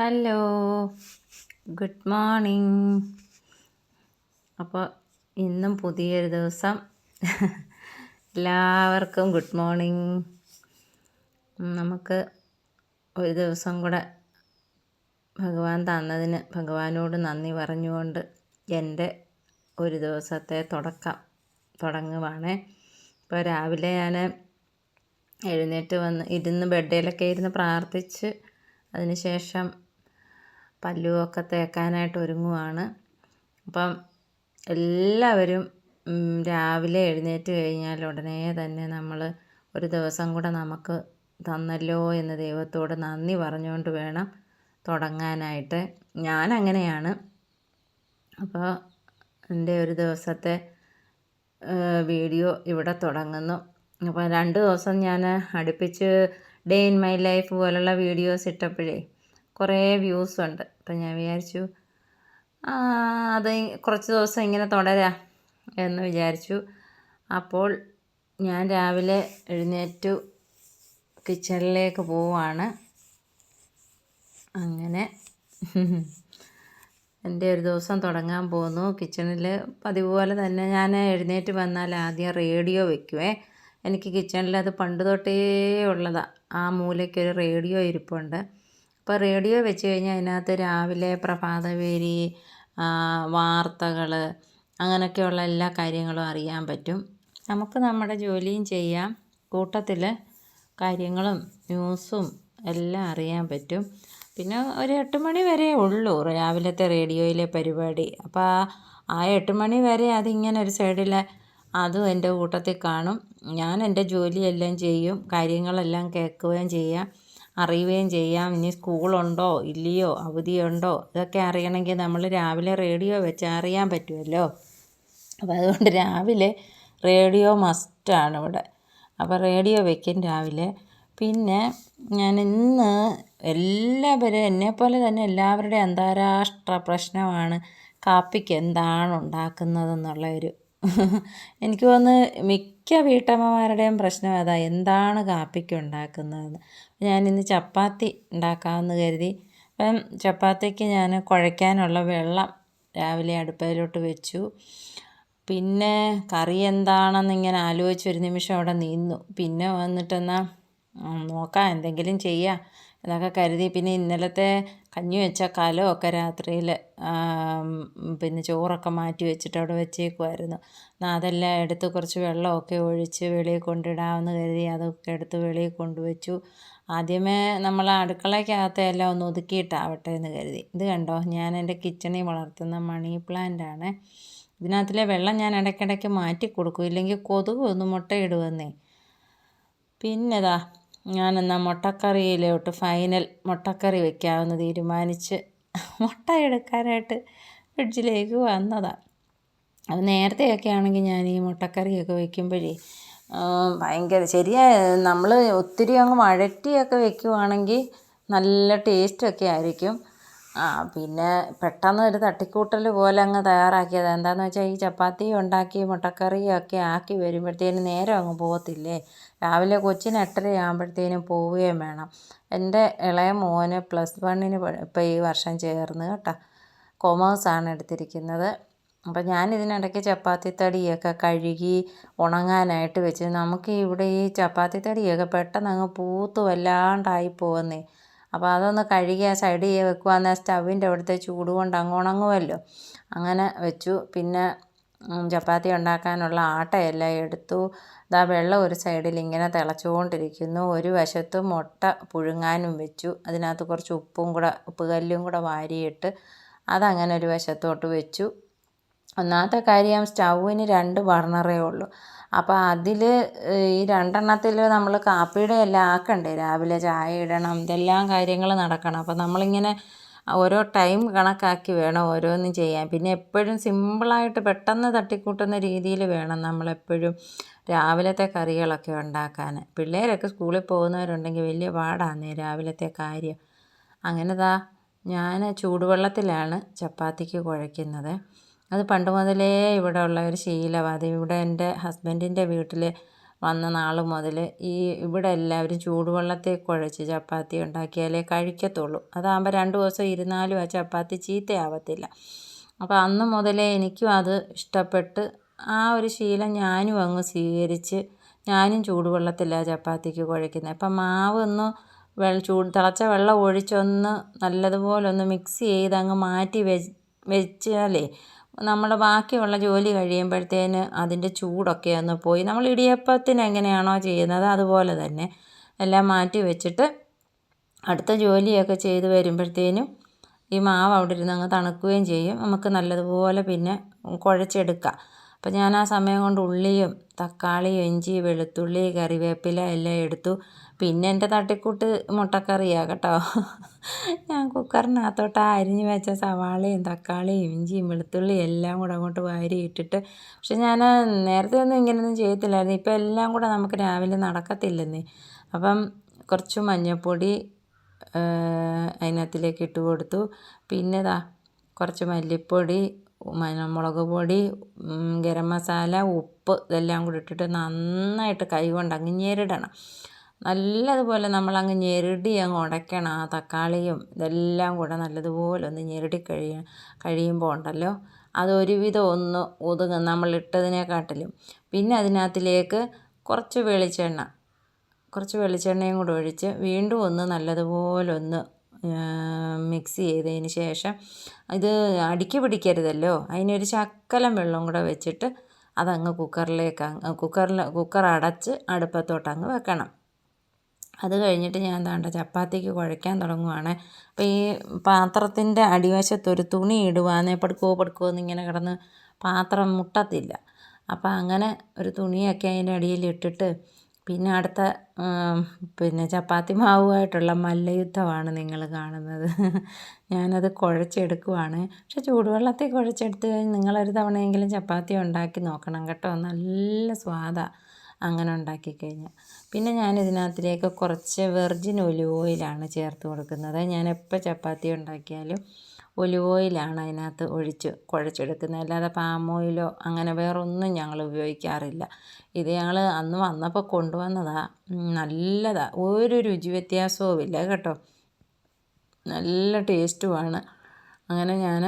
Hello good morning. അപ്പോൾ ഇന്നും പുതിയൊരു ദിവസം. എല്ലാവർക്കും ഗുഡ് മോർണിംഗ്. നമുക്ക് ഒരു ദിവസം കൂടെ ഭഗവാൻ തന്നതിന് ഭഗവാനോട് നന്ദി പറഞ്ഞുകൊണ്ട് എന്റെ ഒരു ദിവസത്തെ തുടക്കം തുടങ്ങുവാണ്. ഇപ്പോൾ രാവിലെ ഞാൻ എഴുന്നേറ്റ് വന്ന് ഇരുന്ന് ബെഡേലൊക്കെ ഇരുന്ന് പ്രാർത്ഥിച്ച് അതിനുശേഷം പല്ലുമൊക്കെ തേക്കാനായിട്ട് ഒരുങ്ങുവാണ്. അപ്പം എല്ലാവരും രാവിലെ എഴുന്നേറ്റ് കഴിഞ്ഞാൽ ഉടനെ തന്നെ നമ്മൾ ഒരു ദിവസം കൂടെ നമുക്ക് തന്നല്ലോ എന്ന് ദൈവത്തോട് നന്ദി പറഞ്ഞുകൊണ്ട് വേണം തുടങ്ങാനായിട്ട്. ഞാൻ അങ്ങനെയാണ് അപ്പോൾ എന്റെ ഒരു ദിവസത്തെ വീഡിയോ ഇവിടെ തുടങ്ങുന്നു. അപ്പോൾ രണ്ട് ദിവസം ഞാൻ അടുപ്പിച്ച് ഡേ ഇൻ മൈ ലൈഫ് പോലുള്ള വീഡിയോസ് ഇട്ടപ്പോഴേ കുറേ വ്യൂസ് ഉണ്ട്. അപ്പം ഞാൻ വിചാരിച്ചു അത് കുറച്ച് ദിവസം ഇങ്ങനെ തുടരാം എന്ന് വിചാരിച്ചു. അപ്പോൾ ഞാൻ രാവിലെ എഴുന്നേറ്റു കിച്ചണിലേക്ക് പോവാണ്. അങ്ങനെ എന്റെ ഒരു ദിവസം തുടങ്ങാൻ പോകുന്നു കിച്ചണിൽ പതിവ് പോലെ തന്നെ ഞാൻ എഴുന്നേറ്റ് വന്നാൽ ആദ്യം റേഡിയോ വെക്കുവേ. എനിക്ക് കിച്ചണിൽ അത് പണ്ട് തൊട്ടേ ഉള്ളതാണ് ആ മൂലയ്ക്കൊരു റേഡിയോ ഇരിപ്പുണ്ട്. അപ്പോൾ റേഡിയോ വെച്ച് കഴിഞ്ഞാൽ അതിനകത്ത് രാവിലെ പ്രഭാതവേരി വാർത്തകൾ അങ്ങനെയൊക്കെയുള്ള എല്ലാ കാര്യങ്ങളും അറിയാൻ പറ്റും. നമുക്ക് നമ്മുടെ ജോലിയും ചെയ്യാം. കൂട്ടത്തിൽ കാര്യങ്ങളും ന്യൂസും എല്ലാം അറിയാൻ പറ്റും. പിന്നെ ഒരു എട്ട് മണി വരെ ഉള്ളൂ രാവിലത്തെ റേഡിയോയിലെ പരിപാടി. അപ്പോൾ ആ എട്ട് മണി വരെ അതിങ്ങനെ ഒരു സൈഡിൽ അതും എന്റെ കൂട്ടത്തിൽ കാണും. ഞാൻ എന്റെ ജോലിയെല്ലാം ചെയ്യും കാര്യങ്ങളെല്ലാം കേൾക്കുകയും ചെയ്യാം. അറിയുകയും ചെയ്യാം. ഇനി സ്കൂളുണ്ടോ? ഇല്ലയോ? അവധിയുണ്ടോ? ഇതൊക്കെ അറിയണമെങ്കിൽ നമ്മൾ രാവിലെ റേഡിയോ വെച്ച് അറിയാൻ പറ്റുമല്ലോ. അപ്പോൾ അതുകൊണ്ട് രാവിലെ റേഡിയോ മസ്റ്റാണ് ഇവിടെ. അപ്പോൾ റേഡിയോ വെക്കും രാവിലെ. പിന്നെ ഞാൻ ഇന്ന് എല്ലാവരും എന്നെപ്പോലെ തന്നെ എല്ലാവരുടെയും അന്താരാഷ്ട്ര പ്രശ്നമാണ് കാപ്പിക്ക് എന്താണ് ഉണ്ടാക്കുന്നതെന്നുള്ള ഒരു എനിക്ക് തോന്നുന്നു മിക്ക വീട്ടമ്മമാരുടെയും പ്രശ്നം അതാ എന്താണ് കാപ്പിക്ക് ഉണ്ടാക്കുന്നതെന്ന്. ഞാനിന്ന് ചപ്പാത്തി ഉണ്ടാക്കാമെന്ന് കരുതി. അപ്പം ചപ്പാത്തിക്ക് ഞാൻ കുഴയ്ക്കാനുള്ള വെള്ളം രാവിലെ അടുപ്പയിലോട്ട് വെച്ചു. പിന്നെ കറി എന്താണെന്ന് ഇങ്ങനെ ആലോചിച്ച് ഒരു നിമിഷം അവിടെ നിന്നു. പിന്നെ വന്നിട്ടെന്നാൽ നോക്കാം എന്തെങ്കിലും ചെയ്യാം എന്നൊക്കെ കരുതി. പിന്നെ ഇന്നലത്തെ കഞ്ഞി വെച്ച കലമൊക്കെ രാത്രിയിൽ പിന്നെ ചോറൊക്കെ മാറ്റി വെച്ചിട്ട് അവിടെ വെച്ചേക്കുമായിരുന്നു എന്നാൽ അതെല്ലാം എടുത്ത് കുറച്ച് വെള്ളമൊക്കെ ഒഴിച്ച് വെളിയിൽ കൊണ്ടിടാമെന്ന് കരുതി അതൊക്കെ എടുത്ത് വെളിയിൽ കൊണ്ടുവച്ചു. ആദ്യമേ നമ്മൾ അടുക്കളയ്ക്കകത്തെ എല്ലാം ഒന്ന് ഒതുക്കിയിട്ടാവട്ടെ എന്ന് കരുതി. ഇത് കണ്ടോ? ഞാൻ എന്റെ കിച്ചണിൽ വളർത്തുന്ന മണി പ്ലാന്റ് ആണ്. ഇതിനകത്തിലെ വെള്ളം ഞാൻ ഇടയ്ക്കിടയ്ക്ക് മാറ്റി കൊടുക്കും. ഇല്ലെങ്കിൽ കൊതുക് ഒന്ന് മുട്ടയിടുമെന്നേ പിന്നെതാ ഞാനെന്നാൽ മുട്ടക്കറിയിലോട്ട് ഫൈനൽ മുട്ടക്കറി വെക്കാമെന്ന് തീരുമാനിച്ച് മുട്ട എടുക്കാനായിട്ട് ഫ്രിഡ്ജിലേക്ക് വന്നതാണ് അത് നേരത്തെയൊക്കെ ആണെങ്കിൽ ഞാൻ ഈ മുട്ടക്കറിയൊക്കെ വെക്കുമ്പോഴേ ഭയങ്കര ശരിയാ നമ്മൾ ഒത്തിരി അങ്ങ് വഴറ്റിയൊക്കെ വെക്കുവാണെങ്കിൽ നല്ല ടേസ്റ്റൊക്കെ ആയിരിക്കും. പിന്നെ പെട്ടെന്ന് ഒരു തട്ടിക്കൂട്ടൽ പോലെ അങ്ങ് തയ്യാറാക്കിയത് എന്താണെന്ന് വെച്ചാൽ ഈ ചപ്പാത്തി ഉണ്ടാക്കി മുട്ടക്കറിയും ഒക്കെ ആക്കി വരുമ്പോഴത്തേനും നേരം അങ്ങ് പോകത്തില്ലേ? രാവിലെ കൊച്ചിന് എട്ടര ആകുമ്പോഴത്തേനും പോവുകയും വേണം. എന്റെ ഇളയ മോന് പ്ലസ് വണ്ണിന് ഇപ്പോൾ ഈ വർഷം ചേർന്ന് കേട്ടോ. കൊമേഴ്സാണ് എടുത്തിരിക്കുന്നത്. അപ്പം ഞാൻ ഇതിനിടയ്ക്ക് ചപ്പാത്തി തടിയൊക്കെ കഴുകി ഉണങ്ങാനായിട്ട് വെച്ച് നമുക്ക് ഇവിടെ ഈ ചപ്പാത്തി തടിയൊക്കെ പെട്ടെന്ന് അങ്ങ് പൂത്ത് വല്ലാണ്ടായി പോകുന്നേ അപ്പോൾ അതൊന്ന് കഴുകി ആ വെക്കുക എന്നാൽ സ്റ്റവിന്റെ അവിടുത്തെ ചൂട് കൊണ്ട് അങ്ങ് ഉണങ്ങുമല്ലോ അങ്ങനെ വെച്ചു. പിന്നെ ചപ്പാത്തി ഉണ്ടാക്കാനുള്ള ആട്ടയെല്ലാം എടുത്തു. ദാ വെള്ളം ഒരു സൈഡിൽ ഇങ്ങനെ തിളച്ചുകൊണ്ടിരിക്കുന്നു. ഒരു വശത്ത് മുട്ട പുഴുങ്ങാനും വെച്ചു. അതിനകത്ത് കുറച്ച് ഉപ്പും കൂടെ ഉപ്പ് കല്ലും കൂടെ വാരിയിട്ട് അതങ്ങനെ ഒരു വശത്തോട്ട് വെച്ചു. ഒന്നാമത്തെ കാര്യം സ്റ്റൗവിന് രണ്ട് ബർണറേ ഉള്ളൂ. അപ്പോൾ അതിൽ ഈ രണ്ടെണ്ണത്തിൽ നമ്മൾ കാപ്പിയുടെ എല്ലാം ആക്കണ്ടേ? രാവിലെ ചായ ഇടണം ഇതെല്ലാം കാര്യങ്ങൾ നടക്കണം. അപ്പം നമ്മളിങ്ങനെ ഓരോ ടൈം കണക്കാക്കി വേണം ഓരോന്നും ചെയ്യാൻ. പിന്നെ എപ്പോഴും സിമ്പിളായിട്ട് പെട്ടെന്ന് തട്ടിക്കൂട്ടുന്ന രീതിയിൽ വേണം നമ്മളെപ്പോഴും രാവിലത്തെ കറികളൊക്കെ ഉണ്ടാക്കാൻ പിള്ളേരൊക്കെ സ്കൂളിൽ പോകുന്നവരുണ്ടെങ്കിൽ വലിയ പാടാന്നേ രാവിലത്തെ കാര്യം. അങ്ങനെതാ ഞാൻ ചൂടുവെള്ളത്തിലാണ് ചപ്പാത്തിക്ക് കുഴയ്ക്കുന്നത്. അത് പണ്ട് മുതലേ ഇവിടെ ഉള്ള ഒരു ശീലമാണ് അത് ഇവിടെ എന്റെ ഹസ്ബൻഡിന്റെ വീട്ടിൽ വന്ന നാൾ മുതൽ ഈ ഇവിടെ എല്ലാവരും ചൂടുവെള്ളത്തിൽ കുഴച്ച് ചപ്പാത്തി ഉണ്ടാക്കിയാലേ കഴിക്കത്തുള്ളൂ. അതാകുമ്പോൾ രണ്ട് ദിവസം ഇരുന്നാലും ആ ചപ്പാത്തി ചീത്തയാവത്തില്ല. അപ്പോൾ അന്ന് മുതലേ എനിക്കും അത് ഇഷ്ടപ്പെട്ട് ആ ഒരു ശീലം ഞാനും അങ്ങ് സ്വീകരിച്ച് ഞാനും ചൂടുവെള്ളത്തിലാണ് ചപ്പാത്തിക്ക് കുഴയ്ക്കുന്നത്. അപ്പം മാവ് ഒന്ന് വെൾ ചൂട് തിളച്ച വെള്ളം ഒഴിച്ചൊന്ന് നല്ലതുപോലെ ഒന്ന് മിക്സ് ചെയ്ത് അങ്ങ് മാറ്റി വെ വെച്ചാലേ നമ്മുടെ ബാക്കിയുള്ള ജോലി കഴിയുമ്പോഴത്തേന് അതിന്റെ ചൂടൊക്കെ ഒന്ന് പോയി. നമ്മൾ ഇടിയപ്പത്തിന് എങ്ങനെയാണോ ചെയ്യുന്നത് അതുപോലെ തന്നെ എല്ലാം മാറ്റി വെച്ചിട്ട് അടുത്ത ജോലിയൊക്കെ ചെയ്ത് വരുമ്പോഴത്തേനും ഈ മാവ് അവിടെ ഇരുന്ന് അങ്ങ് തണുക്കുകയും ചെയ്യും. നമുക്ക് നല്ലതുപോലെ പിന്നെ കുഴച്ചെടുക്കാം. അപ്പം ഞാൻ ആ സമയം കൊണ്ട് ഉള്ളിയും തക്കാളിയും ഇഞ്ചി വെളുത്തുള്ളി കറിവേപ്പില എല്ലാം എടുത്തു. പിന്നെ എന്റെ തട്ടിക്കൂട്ട് മുട്ടക്കറിയാണ് കേട്ടോ ഞാൻ കുക്കറിനകത്തോട്ട് അരിഞ്ഞ് വെച്ച സവാളയും തക്കാളിയും ഇഞ്ചിയും വെളുത്തുള്ളിയും എല്ലാം കൂടെ അങ്ങോട്ട് വാരി ഇട്ടിട്ട് പക്ഷെ ഞാൻ നേരത്തെ ഒന്നും ഇങ്ങനെയൊന്നും ചെയ്യത്തില്ലായിരുന്നു. ഇപ്പം എല്ലാം കൂടെ നമുക്ക് രാവിലെ നടക്കത്തില്ലെന്നേ. അപ്പം കുറച്ച് മഞ്ഞൾപ്പൊടി അതിനകത്തിലേക്ക് ഇട്ട് കൊടുത്തു. പിന്നെ ദാ കുറച്ച് മല്ലിപ്പൊടി മുളക് പൊടി ഗരം മസാല ഉപ്പ് ഇതെല്ലാം കൂടി ഇട്ടിട്ട് നന്നായിട്ട് കൈ കൊണ്ട് അങ്ങ് നല്ലതുപോലെ നമ്മളങ്ങ് ഞെരടി അങ്ങ് ഉടയ്ക്കണം. ആ തക്കാളിയും ഇതെല്ലാം കൂടെ നല്ലതുപോലെ ഒന്ന് ഞെരടി കഴിയ കഴിയുമ്പോൾ ഉണ്ടല്ലോ. അതൊരുവിധം ഒന്ന് ഒതുങ്ങും. നമ്മളിട്ടതിനെക്കാട്ടിലും പിന്നെ അതിനകത്തിലേക്ക് കുറച്ച് വെളിച്ചെണ്ണ. കുറച്ച് വെളിച്ചെണ്ണയും കൂടെ ഒഴിച്ച് വീണ്ടും ഒന്ന് നല്ലതുപോലെ ഒന്ന് മിക്സ് ചെയ്തതിന് ശേഷം ഇത് അടുക്കി പിടിക്കരുതല്ലോ. അതിനൊരു ശക്കലം വെള്ളം കൂടെ വെച്ചിട്ട് അതങ്ങ് കുക്കറിലേക്ക് കുക്കറിൽ കുക്കർ അടച്ച് അടുപ്പത്തോട്ട് അങ്ങ് വെക്കണം. അത് കഴിഞ്ഞിട്ട് ഞാൻ ദാണ്ട ചപ്പാത്തിക്ക് കുഴയ്ക്കാൻ തുടങ്ങുവാണ്. അപ്പോൾ ഈ പാത്രത്തിന്റെ അടിവശത്തൊരു തുണി ഇടുവാന്നേ പടുക്കോ പടുക്കോ എന്നിങ്ങനെ കിടന്ന് പാത്രം മുട്ടത്തില്ല. അപ്പോൾ അങ്ങനെ ഒരു തുണിയൊക്കെ അതിന്റെ അടിയിൽ ഇട്ടിട്ട് പിന്നെ അടുത്ത പിന്നെ ചപ്പാത്തി മാവുമായിട്ടുള്ള മല്ലയുദ്ധമാണ് നിങ്ങൾ കാണുന്നത്. ഞാനത് കുഴച്ചെടുക്കുവാണ്. പക്ഷെ ചൂടുവെള്ളത്തിൽ കുഴച്ചെടുത്ത് കഴിഞ്ഞ് നിങ്ങളൊരു തവണയെങ്കിലും ചപ്പാത്തി ഉണ്ടാക്കി നോക്കണം കേട്ടോ. നല്ല സ്വാദാണ് അങ്ങനെ ഉണ്ടാക്കി കഴിഞ്ഞാൽ പിന്നെ ഞാൻ ഇതിനകത്തിലേക്ക് കുറച്ച് വെർജിൻ ഒലിവ് ഓയിലാണ് ചേർത്ത് കൊടുക്കുന്നത്. ഞാൻ എപ്പോൾ ചപ്പാത്തി ഉണ്ടാക്കിയാലും ഒലിവ് ഓയിലാണ് അതിനകത്ത് ഒഴിച്ച് കുഴച്ചെടുക്കുന്നത്. അല്ലാതെ പാം ഓയിലോ അങ്ങനെ വേറൊന്നും ഞങ്ങൾ ഉപയോഗിക്കാറില്ല. ഇത് ഞങ്ങൾ അന്ന് വന്നപ്പോൾ കൊണ്ടുവന്നതാണ് നല്ലതാണ് ഒരു രുചി വ്യത്യാസവും ഇല്ല കേട്ടോ. നല്ല ടേസ്റ്റുമാണ് അങ്ങനെ ഞാൻ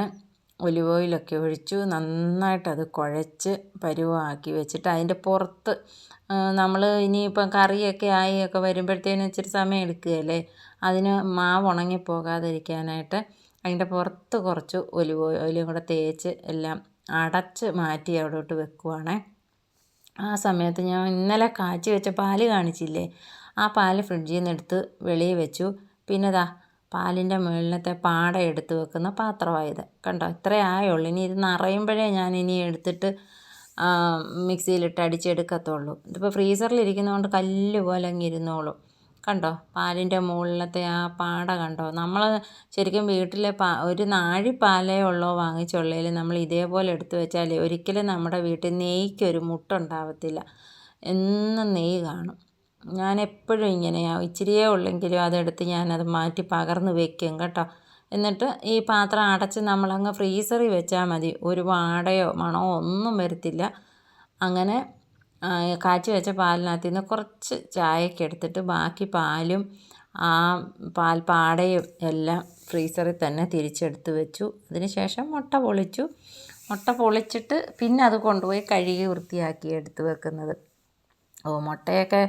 ഒലിവ് ഓയിലൊക്കെ ഒഴിച്ചു നന്നായിട്ടത് കുഴച്ച് പരുവമാക്കി വെച്ചിട്ട് അതിന്റെ പുറത്ത് നമ്മൾ ഇനിയിപ്പം കറിയൊക്കെ ആയി ഒക്കെ വരുമ്പോഴത്തേനും ഇച്ചിരി സമയം എടുക്കുകയല്ലേ? അതിന് മാവ് ഉണങ്ങി പോകാതിരിക്കാനായിട്ട് അതിന്റെ പുറത്ത് കുറച്ച് ഒലിവ് ഓയിലും കൂടെ തേച്ച് എല്ലാം അടച്ച് മാറ്റി അവിടോട്ട് വെക്കുവാണേ. ആ സമയത്ത് ഞാൻ ഇന്നലെ കാച്ചി വെച്ച പാൽ കാണിച്ചില്ലേ? ആ പാൽ ഫ്രിഡ്ജിൽ നിന്ന് എടുത്ത് വെളിയിൽ വെച്ചു. പിന്നെ ദാ പാലിന്റെ മുകളിലത്തെ പാട എടുത്ത് വെക്കുന്ന പാത്രമായത്. കണ്ടോ? ഇത്രേ ആയുള്ളൂ. ഇനി ഇത് നിറയുമ്പോഴേ ഞാൻ ഇനി എടുത്തിട്ട് മിക്സിയിലിട്ട് അടിച്ചെടുക്കത്തുള്ളൂ. ഇതിപ്പോൾ ഫ്രീസറിലിരിക്കുന്നതുകൊണ്ട് കല്ല് പോലെ അങ്ങ് ഇരുന്നോളും. കണ്ടോ? പാലിന്റെ മുകളിലത്തെ ആ പാട കണ്ടോ? നമ്മൾ ശരിക്കും വീട്ടിലെ പാ ഒരു നാഴി പാലേ ഉള്ളോ വാങ്ങിച്ചുള്ളതിൽ നമ്മൾ ഇതേപോലെ എടുത്തു വെച്ചാൽ ഒരിക്കലും നമ്മുടെ വീട്ടിൽ നെയ്ക്കൊരു മുട്ടുണ്ടാവത്തില്ല. എന്നും നെയ്യ് കാണും. ഞാൻ എപ്പോഴും ഇങ്ങനെയാണ് ഇച്ചിരിയേ ഉള്ളെങ്കിലും അതെടുത്ത് ഞാനത് മാറ്റി പകർന്ന് വെക്കും കേട്ടോ. എന്നിട്ട് ഈ പാത്രം അടച്ച് നമ്മളങ്ങ് ഫ്രീസറിൽ വെച്ചാൽ മതി. ഒരു വാടയോ മണമോ ഒന്നും വരത്തില്ല. അങ്ങനെ കാച്ചി വെച്ച പാലിനകത്ത് നിന്ന് കുറച്ച് ചായയൊക്കെ എടുത്തിട്ട് ബാക്കി പാലും ആ പാൽ പാടയും എല്ലാം ഫ്രീസറിൽ തന്നെ തിരിച്ചെടുത്ത് വെച്ചു. അതിന് ശേഷം മുട്ട പൊളിച്ചു. മുട്ട പൊളിച്ചിട്ട് പിന്നെ അത് കൊണ്ടുപോയി കഴുകി വൃത്തിയാക്കി എടുത്ത് വെക്കുന്നത്. ഓ മുട്ടയൊക്കെ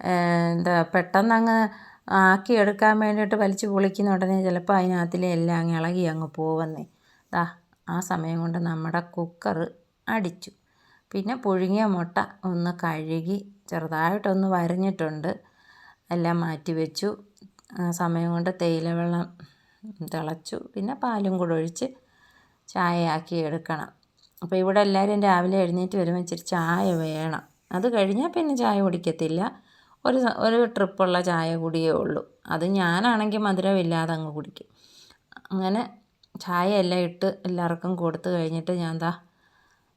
എന്താ പെട്ടെന്നങ്ങ് ആക്കി എടുക്കാൻ വേണ്ടിയിട്ട് വലിച്ച് പൊളിക്കുന്ന ഉടനെ ചിലപ്പോൾ അതിനകത്തിലെ എല്ലാം അങ്ങ് ഇളകി അങ്ങ് പോവുന്നേ. ദാ ആ സമയം കൊണ്ട് നമ്മുടെ കുക്കർ അടിച്ചു. പിന്നെ പുഴുങ്ങിയ മുട്ട ഒന്ന് കഴുകി ചെറുതായിട്ടൊന്ന് വരഞ്ഞിട്ടുണ്ട്. എല്ലാം മാറ്റി വെച്ചു. സമയം കൊണ്ട് തേയില വെള്ളം തിളച്ചു. പിന്നെ പാലും കൂടെ ഒഴിച്ച് ചായയാക്കി എടുക്കണം. അപ്പോൾ ഇവിടെ എല്ലാവരും രാവിലെ എഴുന്നേറ്റ് വരുമ്പോൾ ഇച്ചിരി ചായ വേണം. അത് കഴിഞ്ഞാൽ പിന്നെ ചായ കുടിക്കത്തില്ല. ഒരു ഒരു ട്രിപ്പുള്ള ചായ കുടിയേ ഉള്ളൂ. അത് ഞാനാണെങ്കിൽ മധുരമില്ലാതെ അങ്ങ് കുടിക്കും. അങ്ങനെ ചായ എല്ലാം ഇട്ട് എല്ലാവർക്കും കൊടുത്തു കഴിഞ്ഞിട്ട് ഞാൻ ദാ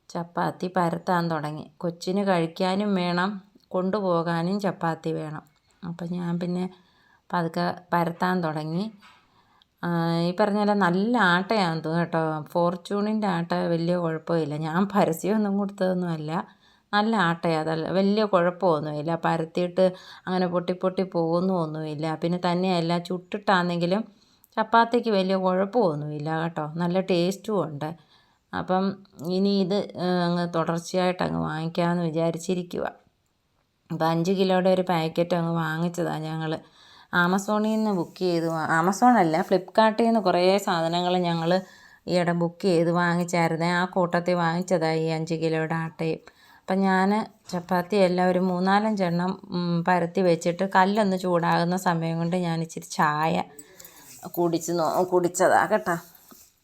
ചപ്പാത്തി പരത്താൻ തുടങ്ങി. കൊച്ചിന് കഴിക്കാനും വേണം കൊണ്ടുപോകാനും ചപ്പാത്തി വേണം. അപ്പം ഞാൻ പിന്നെ പതുക്കെ പരത്താൻ തുടങ്ങി. ഈ പറഞ്ഞ നല്ല ആട്ടയാണ് കേട്ടോ. ഫോർച്യൂണിന്റെ ആട്ട വലിയ കുഴപ്പമില്ല. ഞാൻ പരസ്യമൊന്നും കൊടുത്തതൊന്നുമല്ല. നല്ല ആട്ടയാണ് അതല്ല വലിയ കുഴപ്പമൊന്നുമില്ല. പരത്തിയിട്ട് അങ്ങനെ പൊട്ടി പൊട്ടി പോകുന്നൊന്നുമില്ല. പിന്നെ തന്നെയല്ല ചുട്ടിട്ടാണെങ്കിലും ചപ്പാത്തിക്ക് വലിയ കുഴപ്പമൊന്നുമില്ല കേട്ടോ. നല്ല ടേസ്റ്റും ഉണ്ട്. അപ്പം ഇനി ഇത് അങ്ങ് തുടർച്ചയായിട്ട് അങ്ങ് വാങ്ങിക്കാമെന്ന് വിചാരിച്ചിരിക്കുക അപ്പം അഞ്ച് കിലോയുടെ ഒരു പാക്കറ്റ് അങ്ങ് വാങ്ങിച്ചതാണ് ഞങ്ങൾ ആമസോണിൽ നിന്ന് ബുക്ക് ചെയ്ത് ആമസോൺ അല്ല ഫ്ലിപ്കാർട്ടിൽ നിന്ന് കുറേ സാധനങ്ങൾ ഞങ്ങൾ ഈയിടെ ബുക്ക് ചെയ്ത് വാങ്ങിച്ചായിരുന്നേ. ആ കൂട്ടത്തിൽ വാങ്ങിച്ചതാണ് ഈ അഞ്ച് കിലോയുടെ ആട്ടയും. അപ്പം ഞാൻ ചപ്പാത്തി എല്ലാം ഒരു മൂന്നാലഞ്ചെണ്ണം പരത്തി വെച്ചിട്ട് കല്ലൊന്ന് ചൂടാകുന്ന സമയം കൊണ്ട് ഞാൻ ഇച്ചിരി ചായ കുടിച്ച് നോ കുടിച്ചതാ കേട്ടോ.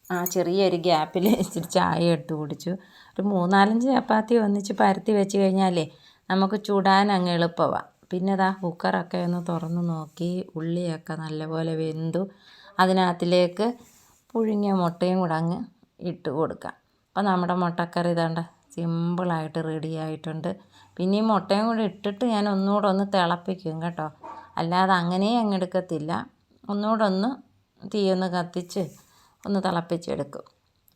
ആ ചെറിയൊരു ഗ്യാപ്പിൽ ഇച്ചിരി ചായ എടുത്ത് കുടിച്ചു. ഒരു മൂന്നാലഞ്ച് ചപ്പാത്തി ഒന്നിച്ച് പരത്തി വെച്ച് കഴിഞ്ഞാലേ നമുക്ക് ചൂടാൻ അങ്ങ് എളുപ്പമാണ് പിന്നെ ഇതാ കുക്കറൊക്കെ ഒന്ന് തുറന്ന് നോക്കി ഉള്ളിയൊക്കെ നല്ലപോലെ വെന്തു. അതിനകത്തിലേക്ക് പുഴുങ്ങിയ മുട്ടയും കൂടെ അങ്ങ് ഇട്ട് കൊടുക്കാം. അപ്പം നമ്മുടെ മുട്ടക്കറി ഇതാണ്ട് സിമ്പിളായിട്ട് റെഡി ആയിട്ടുണ്ട്. പിന്നെ ഈ മുട്ടയും കൂടെ ഇട്ടിട്ട് ഞാൻ ഒന്നുകൂടെ ഒന്ന് തിളപ്പിക്കും കേട്ടോ. അല്ലാതെ അങ്ങനെ അങ്ങ് എടുക്കത്തില്ല. ഒന്നുകൂടെ ഒന്ന് തീയൊന്ന് കത്തിച്ച് ഒന്ന് തിളപ്പിച്ചെടുക്കും.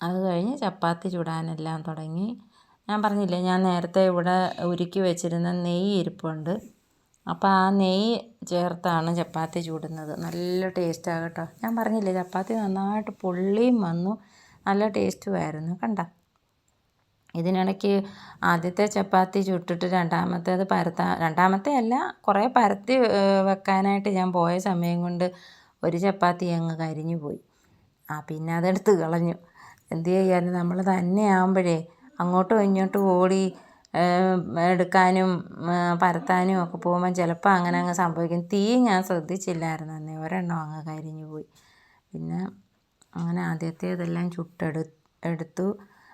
അത് കഴിഞ്ഞ് ചപ്പാത്തി ചുടാനെല്ലാം തുടങ്ങി. ഞാൻ പറഞ്ഞില്ലേ ഞാൻ നേരത്തെ ഇവിടെ ഉരുക്കി വെച്ചിരുന്ന നെയ്യ് ഇരിപ്പുണ്ട്. അപ്പോൾ ആ നെയ്യ് ചേർത്താണ് ചപ്പാത്തി ചൂടുന്നത്. നല്ല ടേസ്റ്റാണ് കേട്ടോ. ഞാൻ പറഞ്ഞില്ലേ ചപ്പാത്തി നന്നായിട്ട് പൊള്ളിയും വന്നു. നല്ല ടേസ്റ്റുമായിരുന്നു കണ്ട? ഇതിനിടയ്ക്ക് ആദ്യത്തെ ചപ്പാത്തി ചുട്ടിട്ട് രണ്ടാമത്തേത് പരത്താൻ രണ്ടാമത്തെ അല്ല കുറേ പരത്തി വെക്കാനായിട്ട് ഞാൻ പോയ സമയം കൊണ്ട് ഒരു ചപ്പാത്തി അങ്ങ് കരിഞ്ഞു പോയി. ആ പിന്നെ അതെടുത്ത് കളഞ്ഞു. എന്ത് ചെയ്യാനും നമ്മൾ തന്നെ ആകുമ്പോഴേ അങ്ങോട്ടും ഇങ്ങോട്ടും ഓടി എടുക്കാനും പരത്താനും ഒക്കെ പോകുമ്പോൾ ചിലപ്പോൾ അങ്ങനെ അങ്ങ് സംഭവിക്കും. തീ ഞാൻ ശ്രദ്ധിച്ചില്ലായിരുന്നു അന്നേ. ഒരെണ്ണം അങ്ങ് കരിഞ്ഞു പോയി. പിന്നെ അങ്ങനെ ആദ്യത്തേതെല്ലാം ചുട്ടെടു എടുത്തു.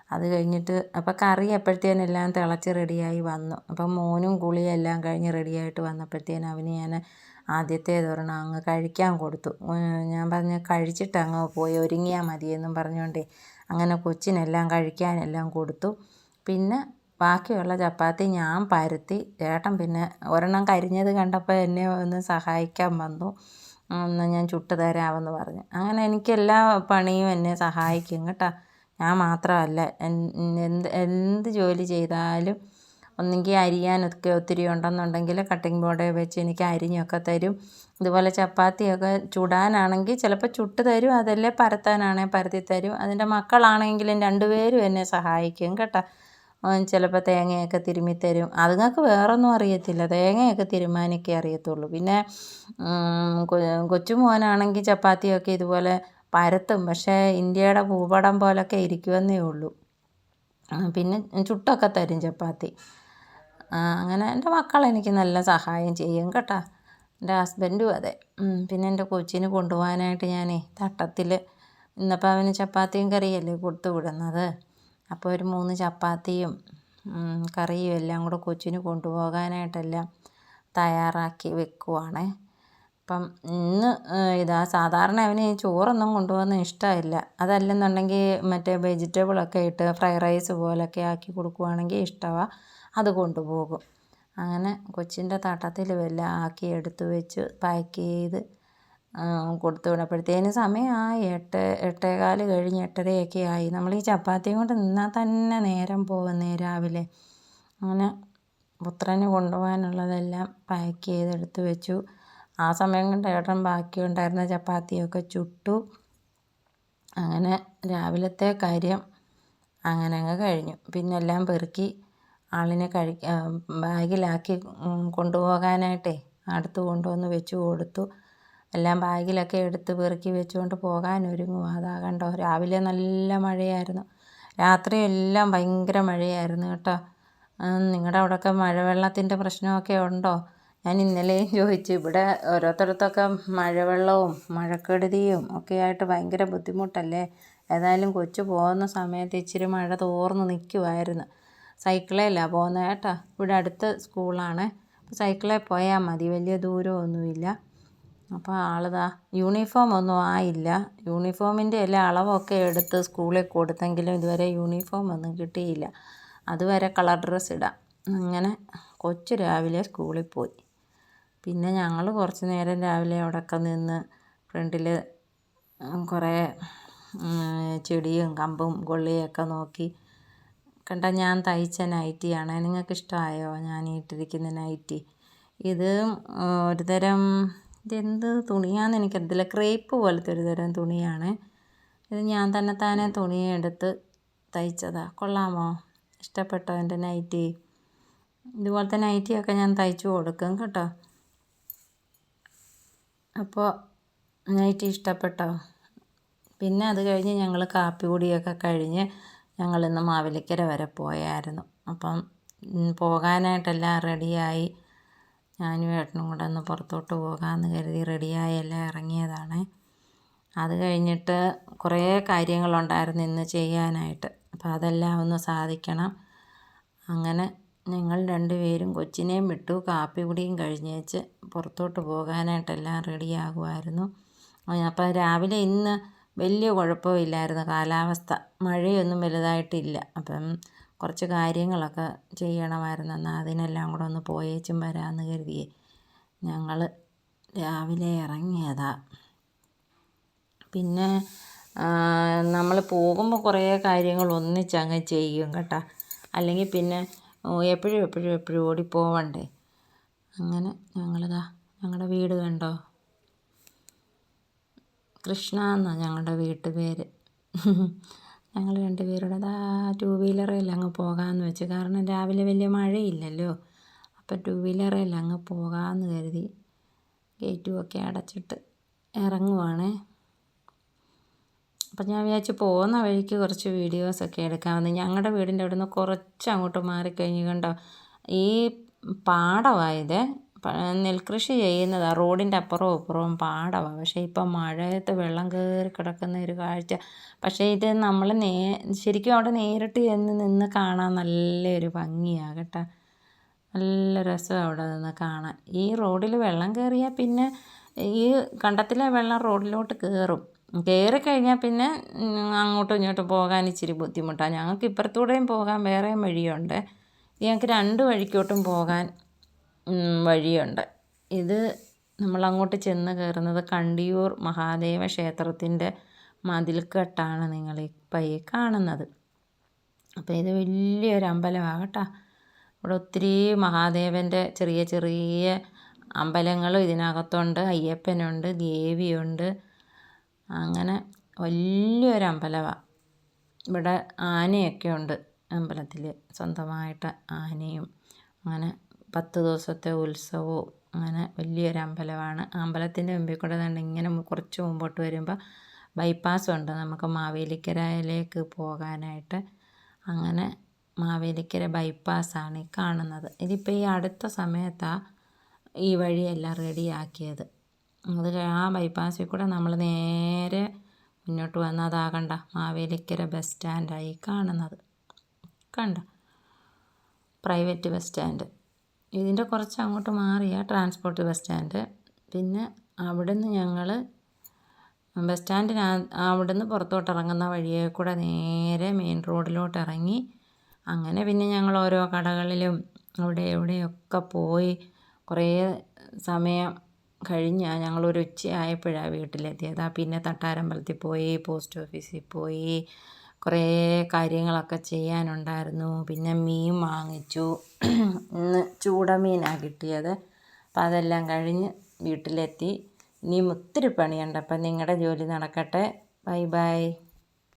അത് കഴിഞ്ഞിട്ട് അപ്പം കറി അപ്പോഴത്തേനെല്ലാം തിളച്ച് റെഡിയായി വന്നു. അപ്പം മോനും കുളിയും എല്ലാം കഴിഞ്ഞ് റെഡിയായിട്ട് വന്നപ്പോഴത്തേനും അവന് ഞാൻ ആദ്യത്തേതൊരെണ്ണം അങ്ങ് കഴിക്കാൻ കൊടുത്തു. ഞാൻ പറഞ്ഞു കഴിച്ചിട്ട് അങ്ങ് പോയി ഒരുങ്ങിയാൽ മതിയെന്നും പറഞ്ഞുകൊണ്ടേ അങ്ങനെ കൊച്ചിനെല്ലാം കഴിക്കാനെല്ലാം കൊടുത്തു. പിന്നെ ബാക്കിയുള്ള ചപ്പാത്തി ഞാൻ പരത്തി. ചേട്ടൻ പിന്നെ ഒരെണ്ണം കരിഞ്ഞത് കണ്ടപ്പോൾ എന്നെ ഒന്ന് സഹായിക്കാൻ വന്നു. ഒന്ന് ഞാൻ ചുട്ട് തരാമെന്ന് പറഞ്ഞു. അങ്ങനെ എനിക്കെല്ലാ പണിയും എന്നെ സഹായിക്കും കേട്ടോ. ഞാൻ മാത്രമല്ല. എന്ത് എന്ത് ജോലി ചെയ്താലും ഒന്നുകിൽ അരിയാനൊക്കെ ഒത്തിരി ഉണ്ടെന്നുണ്ടെങ്കിൽ കട്ടിംഗ് ബോർഡ് വെച്ച് എനിക്ക് അരിഞ്ഞൊക്കെ തരും. ഇതുപോലെ ചപ്പാത്തിയൊക്കെ ചുടാനാണെങ്കിൽ ചിലപ്പോൾ ചുട്ട് തരും അതല്ലേ പരത്താനാണെങ്കിൽ പരത്തി തരും. അതിന്റെ മക്കളാണെങ്കിലും രണ്ടുപേരും എന്നെ സഹായിക്കും കേട്ടോ. ചിലപ്പോൾ തേങ്ങയൊക്കെ തിരുമ്മി തരും. അതുങ്ങൾക്ക് വേറൊന്നും അറിയത്തില്ല. തേങ്ങയൊക്കെ തിരുമ്മാനൊക്കെ അറിയത്തുള്ളൂ. പിന്നെ കൊച്ചുമോനാണെങ്കിൽ ചപ്പാത്തിയൊക്കെ ഇതുപോലെ പരത്തും. പക്ഷേ ഇന്ത്യയുടെ ഭൂപടം പോലൊക്കെ ഇരിക്കുമെന്നേ ഉള്ളൂ. പിന്നെ ചുട്ടൊക്കെ തരും ചപ്പാത്തി. അങ്ങനെ എന്റെ മക്കൾ എനിക്ക് നല്ല സഹായം ചെയ്യും കേട്ടോ. എന്റെ ഹസ്ബൻഡും അതെ. പിന്നെ എന്റെ കൊച്ചിന് കൊണ്ടുപോകാനായിട്ട് ഞാനേ തട്ടത്തിൽ ഇന്നിപ്പോൾ അവന് ചപ്പാത്തിയും കറിയല്ലേ കൊടുത്തു വിടുന്നത്. അപ്പോൾ ഒരു മൂന്ന് ചപ്പാത്തിയും കറിയും എല്ലാം കൂടെ കൊച്ചിന് കൊണ്ടുപോകാനായിട്ടെല്ലാം തയ്യാറാക്കി വെക്കുവാണേ. അപ്പം ഇന്ന് ഇതാ സാധാരണ അവന് ചോറൊന്നും കൊണ്ടുപോകുന്നത് ഇഷ്ടമില്ല. അതല്ലെന്നുണ്ടെങ്കിൽ മറ്റേ വെജിറ്റബിളൊക്കെ ഇട്ട് ഫ്രൈഡ് റൈസ് പോലൊക്കെ ആക്കി കൊടുക്കുവാണെങ്കിൽ ഇഷ്ടമാണ് അത് കൊണ്ടുപോകും. അങ്ങനെ കൊച്ചിന്റെ തട്ടത്തിൽ വല്ല ആക്കി എടുത്തു വെച്ച് പാക്ക് ചെയ്ത് കൊടുത്തു വിടപ്പോഴത്തേന് സമയമായി എട്ട് എട്ടേകാൽ കഴിഞ്ഞ് എട്ടരയൊക്കെ ആയി. നമ്മൾ ഈ ചപ്പാത്തിയും കൊണ്ട് നിന്നാൽ തന്നെ നേരം പോകുന്നേ രാവിലെ. അങ്ങനെ പുത്രന് കൊണ്ടുപോകാനുള്ളതെല്ലാം പാക്ക് ചെയ്തെടുത്ത് വെച്ചു. ആ സമയം കൊണ്ട് ഏട്ടൻ ബാക്കി ഉണ്ടായിരുന്ന ചപ്പാത്തിയൊക്കെ ചുട്ടു. അങ്ങനെ രാവിലത്തെ കാര്യം അങ്ങനെ അങ്ങ് കഴിഞ്ഞു. പിന്നെ എല്ലാം പെറുക്കി ആളിനെ കഴി ബാഗിലാക്കി കൊണ്ടുപോകാനായിട്ടേ അടുത്ത് കൊണ്ടുവന്ന് വെച്ച് കൊടുത്തു. എല്ലാം ബാഗിലൊക്കെ എടുത്ത് പെറുക്കി വെച്ചുകൊണ്ട് പോകാൻ ഒരുങ്ങും അതാ കണ്ടോ രാവിലെ നല്ല മഴയായിരുന്നു. രാത്രി എല്ലാം ഭയങ്കര മഴയായിരുന്നു കേട്ടോ. നിങ്ങളുടെ അവിടെയൊക്കെ മഴവെള്ളത്തിന്റെ പ്രശ്നമൊക്കെ ഉണ്ടോ? ഞാൻ ഇന്നലെയും ചോദിച്ചു ഇവിടെ ഓരോരുത്തരത്തൊക്കെ മഴവെള്ളവും മഴക്കെടുതിയും ഒക്കെ ആയിട്ട് ഭയങ്കര ബുദ്ധിമുട്ടല്ലേ? ഏതായാലും കൊച്ചു പോകുന്ന സമയത്ത് ഇച്ചിരി മഴ തോർന്ന് നിൽക്കുമായിരുന്നു സൈക്കിളിലാണ് പോകുന്നത് കേട്ടോ. ഇവിടെ അടുത്ത സ്കൂളാണ്. സൈക്കിളേ പോയാൽ മതി വലിയ ദൂരമൊന്നുമില്ല. അപ്പോൾ ആളതാ യൂണിഫോം ഒന്നും ആയില്ല. യൂണിഫോമിന്റെ എല്ലാ അളവൊക്കെ എടുത്ത് സ്കൂളിൽ കൊടുത്തെങ്കിലും ഇതുവരെ യൂണിഫോം ഒന്നും കിട്ടിയില്ല. അതുവരെ കളർ ഡ്രസ്സ് ഇടാം. അങ്ങനെ കൊച്ചു രാവിലെ സ്കൂളിൽ പോയി. പിന്നെ ഞങ്ങൾ കുറച്ച് നേരം രാവിലെ അവിടെയൊക്കെ നിന്ന് ഫ്രണ്ടിൽ കുറേ ചെടിയും കമ്പും കൊള്ളിയൊക്കെ നോക്കി. കണ്ട ഞാൻ തയ്ച്ച നൈറ്റിയാണ് നിങ്ങൾക്ക് ഇഷ്ടമായോ ഞാൻ ഇട്ടിരിക്കുന്ന നൈറ്റി. ഇത് ഒരുതരം ഇതെന്ത് തുണിയാണെന്ന് എനിക്കറിയത്തില്ല. ക്രേപ്പ് പോലത്തെ ഒരു തരം തുണിയാണ്. ഇത് ഞാൻ തന്നെ താനെ തുണി എടുത്ത് തയ്ച്ചതാ. കൊള്ളാമോ? ഇഷ്ടപ്പെട്ടോ എന്റെ നൈറ്റി? ഇതുപോലത്തെ നൈറ്റിയൊക്കെ ഞാൻ തയ്ച്ചു കൊടുക്കും കേട്ടോ. അപ്പോൾ നൈറ്റ് ഇഷ്ടപ്പെട്ടോ? പിന്നെ അത് കഴിഞ്ഞ് ഞങ്ങൾ കാപ്പി കുടിയൊക്കെ കഴിഞ്ഞ് ഞങ്ങളിന്ന് മാവേലിക്കര വരെ പോയായിരുന്നു. അപ്പം പോകാനായിട്ടെല്ലാം റെഡിയായി. ഞാനും ഏട്ടനും കൂടെ ഒന്ന് പുറത്തോട്ട് പോകാമെന്ന് കരുതി റെഡിയായി എല്ലാം ഇറങ്ങിയതാണ്. അത് കഴിഞ്ഞിട്ട് കുറേ കാര്യങ്ങളുണ്ടായിരുന്നു ഇന്ന് ചെയ്യാനായിട്ട്. അപ്പോൾ അതെല്ലാം ഒന്ന് സാധിക്കണം. അങ്ങനെ ഞങ്ങൾ രണ്ടുപേരും കൊച്ചിനെയും വിട്ടു കാപ്പി കുടിയും കഴിഞ്ഞേച്ച് പുറത്തോട്ട് പോകാനായിട്ടെല്ലാം റെഡിയാകുമായിരുന്നു അപ്പം രാവിലെ ഇന്ന് വലിയ കുഴപ്പമില്ലായിരുന്നു. കാലാവസ്ഥ മഴയൊന്നും വലുതായിട്ടില്ല. അപ്പം കുറച്ച് കാര്യങ്ങളൊക്കെ ചെയ്യണമായിരുന്നു. എന്നാൽ അതിനെല്ലാം കൂടെ ഒന്ന് പോയേച്ചും വരാമെന്ന് കരുതിയേ. ഞങ്ങൾ രാവിലെ ഇറങ്ങിയതാ. പിന്നെ നമ്മൾ പോകുമ്പോൾ കുറേ കാര്യങ്ങൾ ഒന്നിച്ചങ്ങ് ചെയ്യും കേട്ടോ. അല്ലെങ്കിൽ പിന്നെ എപ്പോഴും എപ്പോഴും എപ്പോഴും ഓടിപ്പോവണ്ടേ? അങ്ങനെ ഞങ്ങളിതാ ഞങ്ങളുടെ വീട് കണ്ടോ? കൃഷ്ണ എന്നാണ് ഞങ്ങളുടെ വീട്ടുപേര് ഞങ്ങൾ രണ്ടുപേരുടെ ദാ ടൂ വീലറിൽ അങ്ങ് പോകാമെന്ന് വെച്ച്. കാരണം രാവിലെ വലിയ മഴയില്ലല്ലോ. അപ്പം ടൂ വീലറിൽ അങ്ങ് പോകാമെന്ന് കരുതി. ഗേറ്റുമൊക്കെ അടച്ചിട്ട് ഇറങ്ങുവാണേ. അപ്പം ഞാൻ വിചാരിച്ചു പോകുന്ന വഴിക്ക് കുറച്ച് വീഡിയോസൊക്കെ എടുക്കാമെന്ന് ഞങ്ങളുടെ വീടിന്റെ അവിടെ നിന്ന് കുറച്ച് അങ്ങോട്ട് മാറിക്കഴിഞ്ഞ് കണ്ടോ? ഈ പാടമായത് നെൽകൃഷി ചെയ്യുന്നതാണ് റോഡിന്റെ അപ്പുറവും ഇപ്പുറവും പാടമാണ് പക്ഷേ ഇപ്പം മഴയത്ത് വെള്ളം കയറി കിടക്കുന്ന ഒരു കാഴ്ച. പക്ഷേ ഇത് നമ്മൾ നേ ശരിക്കും അവിടെ നേരിട്ട് ചെന്ന് നിന്ന് കാണാൻ നല്ലൊരു ഭംഗിയാണ് കേട്ടോ. നല്ല രസമാണ് അവിടെ നിന്ന് കാണാൻ. ഈ റോഡിൽ വെള്ളം കയറിയാൽ പിന്നെ ഈ കണ്ടത്തിലെ വെള്ളം റോഡിലോട്ട് കയറും കയറി കഴിഞ്ഞാൽ പിന്നെ അങ്ങോട്ടും ഇങ്ങോട്ടും പോകാൻ ഇച്ചിരി ബുദ്ധിമുട്ടാണ് ഞങ്ങൾക്ക് ഇപ്പുറത്തൂടെയും പോകാൻ വേറെയും വഴിയുണ്ട്. ഞങ്ങൾക്ക് രണ്ട് വഴിക്കോട്ടും പോകാൻ വഴിയുണ്ട്. ഇത് നമ്മളങ്ങോട്ട് ചെന്ന് കയറുന്നത് കണ്ടിയൂർ മഹാദേവ ക്ഷേത്രത്തിന്റെ മതിൽക്കെട്ടാണ് നിങ്ങൾ ഇപ്പം ഈ കാണുന്നത്. അപ്പോൾ ഇത് വലിയൊരു അമ്പലമാണ് ഇവിടെ ഒത്തിരി മഹാദേവന്റെ ചെറിയ ചെറിയ അമ്പലങ്ങളും ഇതിനകത്തുണ്ട്. അയ്യപ്പനുണ്ട് ദേവിയുണ്ട്. അങ്ങനെ വലിയൊരു അമ്പലമാണ് ഇവിടെ ആനയൊക്കെ ഉണ്ട് അമ്പലത്തിൽ സ്വന്തമായിട്ട് ആനയും അങ്ങനെ പത്ത് ദിവസത്തെ ഉത്സവവും അങ്ങനെ വലിയൊരു അമ്പലമാണ് അമ്പലത്തിന്റെ മുമ്പിൽ കൂടെ തന്നെ ഇങ്ങനെ കുറച്ച് മുമ്പോട്ട് വരുമ്പോൾ ബൈപ്പാസ് ഉണ്ട്. നമുക്ക് മാവേലിക്കരയിലേക്ക് പോകാനായിട്ട്. അങ്ങനെ മാവേലിക്കര ബൈപ്പാസാണ് ഈ കാണുന്നത്. ഇതിപ്പോൾ ഈ അടുത്ത സമയത്താണ് ഈ വഴിയെല്ലാം റെഡിയാക്കിയത് അത് ആ ബൈപ്പാസിൽ കൂടെ നമ്മൾ നേരെ മുന്നോട്ട് വന്ന് അതാകണ്ട മാവേലിക്കര ബസ് സ്റ്റാൻഡായി കാണുന്നത്. കണ്ട? പ്രൈവറ്റ് ബസ് സ്റ്റാൻഡ് ഇതിന്റെ കുറച്ച് അങ്ങോട്ട് മാറിയ ട്രാൻസ്പോർട്ട് ബസ് സ്റ്റാൻഡ് പിന്നെ അവിടുന്ന് ഞങ്ങൾ ബസ് സ്റ്റാൻഡിന് അവിടുന്ന് പുറത്തോട്ട് ഇറങ്ങുന്ന വഴിയെ കൂടെ നേരെ മെയിൻ റോഡിലോട്ട് ഇറങ്ങി. അങ്ങനെ പിന്നെ ഞങ്ങൾ ഓരോ കടകളിലും അവിടെ എവിടെയൊക്കെ പോയി കുറേ സമയം കഴിഞ്ഞാൽ ഞങ്ങളൊരു ഉച്ചയായപ്പോഴാണ് വീട്ടിലെത്തിയത്. പിന്നെ തട്ടാരമ്പലത്തിൽ പോയി പോസ്റ്റ് ഓഫീസിൽ പോയി കുറേ കാര്യങ്ങളൊക്കെ ചെയ്യാനുണ്ടായിരുന്നു. പിന്നെ മീൻ വാങ്ങിച്ചു. ഇന്ന് ചൂടമീനാണ് കിട്ടിയത്. അപ്പം അതെല്ലാം കഴിഞ്ഞ് വീട്ടിലെത്തി. ഇനിയും ഒത്തിരി പണിയുണ്ട്. അപ്പം നിങ്ങളുടെ ജോലി നടക്കട്ടെ. Bye bye.